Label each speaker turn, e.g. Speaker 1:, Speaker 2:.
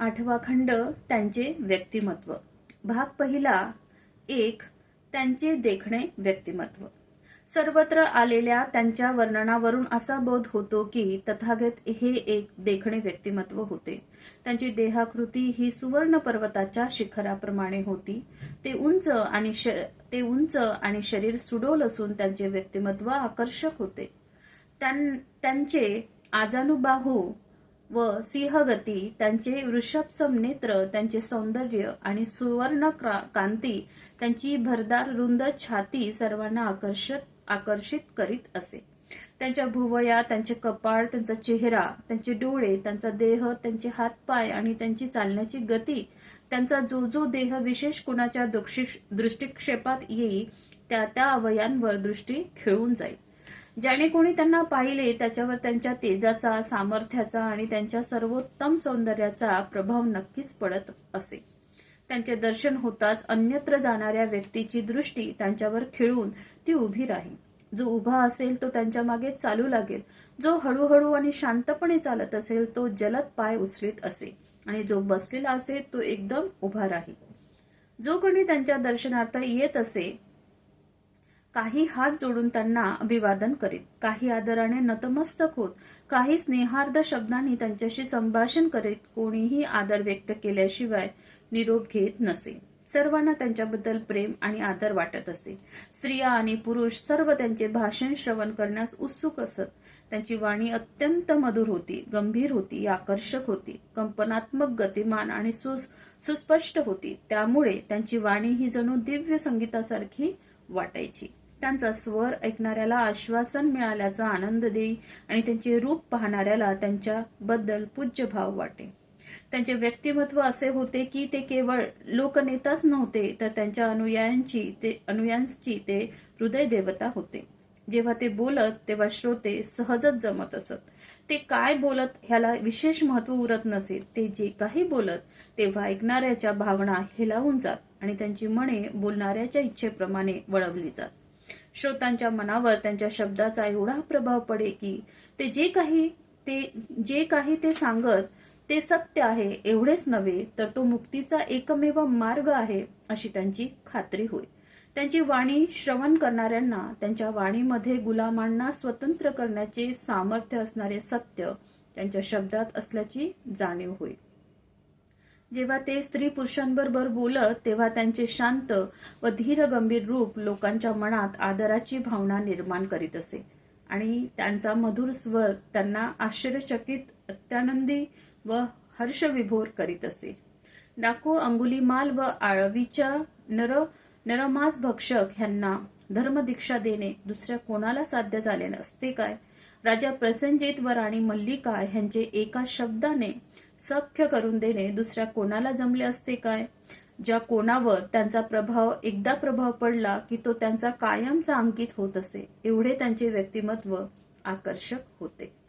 Speaker 1: आठवा खंड त्यांचे व्यक्तिमत्व. भाग पहिला एक त्यांचे देखणे व्यक्तिमत्व. सर्वत्र आलेल्या त्यांच्या वर्णनावरून असा बोध होतो की तथागत हे एक देखणे व्यक्तिमत्व होते. त्यांची देहाकृती ही सुवर्ण पर्वताच्या शिखराप्रमाणे होती. ते उंच आणि श- ते उंच आणि शरीर सुडोल असून त्यांचे व्यक्तिमत्व आकर्षक होते. त्यां- त्यांचे आजानुबाहू व सिंहगती त्यांचे वृषभसम नेत्र त्यांचे सौंदर्य आणि सुवर्ण कांती त्यांची भरदार रुंद छाती सर्वांना आकर्षित आकर्षित करीत असे. त्यांच्या भुवया त्यांचे कपाळ त्यांचा चेहरा त्यांचे डोळे त्यांचा देह त्यांचे हातपाय आणि त्यांची चालण्याची गती त्यांचा जो जो देह विशेष कुणाच्या दृष्टिक्षेपात येई त्या त्या अवयांवर दृष्टी खेळून जाईल ज्याने कोणी त्यांना पाहिले त्याच्यावर त्यांच्या तेजाचा सामर्थ्याचा आणि त्यांच्या सर्वोत्तम सौंदर्याचा प्रभाव नक्कीच पडत असे. त्यांचे दर्शन होताच अन्यत्र जाणाऱ्या व्यक्तीची दृष्टी त्यांच्यावर खिळून ती उभी राहील. जो उभा असेल तो त्यांच्या मागे चालू लागेल. जो हळूहळू आणि शांतपणे चालत असेल तो जलद पाय उचलीत असे आणि जो बसलेला असेल तो एकदम उभा राहील. जो कोणी त्यांच्या दर्शनार्थ येत असे काही हात जोडून त्यांना अभिवादन करीत. काही आदराने नतमस्तक होत. काही स्नेहार्द शब्दांनी त्यांच्याशी संभाषण करीत. कोणीही आदर व्यक्त केल्याशिवाय निरोप घेत नसे. सर्वांना त्यांच्याबद्दल प्रेम आणि आदर वाटत असे. स्त्रिया आणि पुरुष सर्व त्यांचे भाषण श्रवण करण्यास उत्सुक असत. त्यांची वाणी अत्यंत मधुर होती गंभीर होती आकर्षक होती. कंपनात्मक गतिमान आणि सुस- सुस्पष्ट होती. त्यामुळे त्यांची वाणी ही जणू दिव्य संगीतासारखी वाटायची. त्यांचा स्वर ऐकणाऱ्याला आश्वासन मिळाल्याचा आनंद देई आणि त्यांचे रूप पाहणाऱ्याला त्यांच्याबद्दल पूज्यभाव वाटे. त्यांचे व्यक्तिमत्व असे होते की ते केवळ लोकनेताच नव्हते तर त्यांच्या अनुयायांची ते अनुयांची ते हृदय देवता होते. जेव्हा ते बोलत तेव्हा श्रोते सहजच जमत असत. ते काय बोलत ह्याला विशेष महत्त्व उरत नसे ते जे काही बोलत तेव्हा ऐकणाऱ्याच्या भावना हेलावून जात आणि त्यांची मने बोलणाऱ्याच्या इच्छेप्रमाणे वळवली जात. श्रोतांच्या मनावर त्यांच्या शब्दाचा एवढा प्रभाव पडे की ते जे काही ते जे काही ते सांगत ते सत्य आहे एवढेच नव्हे तर तो मुक्तीचा एकमेव मार्ग आहे अशी त्यांची खात्री होय. त्यांची वाणी श्रवण करणाऱ्यांना त्यांच्या वाणीमध्ये गुलामांना स्वतंत्र करण्याचे सामर्थ्य असणारे सत्य त्यांच्या शब्दात असल्याची जाणीव होईल जेव्हा ते स्त्री पुरुषांबरोबर बोलत तेव्हा त्यांचे शांत व धीर गंभीर रूप लोकांच्या मनात आदराची भावना निर्माण करीत असे. आणि त्यांचा मधुर स्वर त्यांना आश्चर्यचकित अत्यानंदी व हर्षविभोर करीत असे. डाकू अंगुलीमाल व आळवीच्या नर नरमास भक्षक ह्यांना धर्मदीक्षा देणे दुसऱ्या कोणाला साध्य झाले नसते काय? राजा प्रसंजित व राणी मल्लिका ह्यांचे एका शब्दाने सख्य करून देणे दुसऱ्या कोणाला जमले असते काय? ज्या कोणावर त्यांचा प्रभाव एकदा प्रभाव पडला की तो त्यांचा कायमचा अंकित होत असे. एवढे त्यांचे व्यक्तिमत्व आकर्षक होते.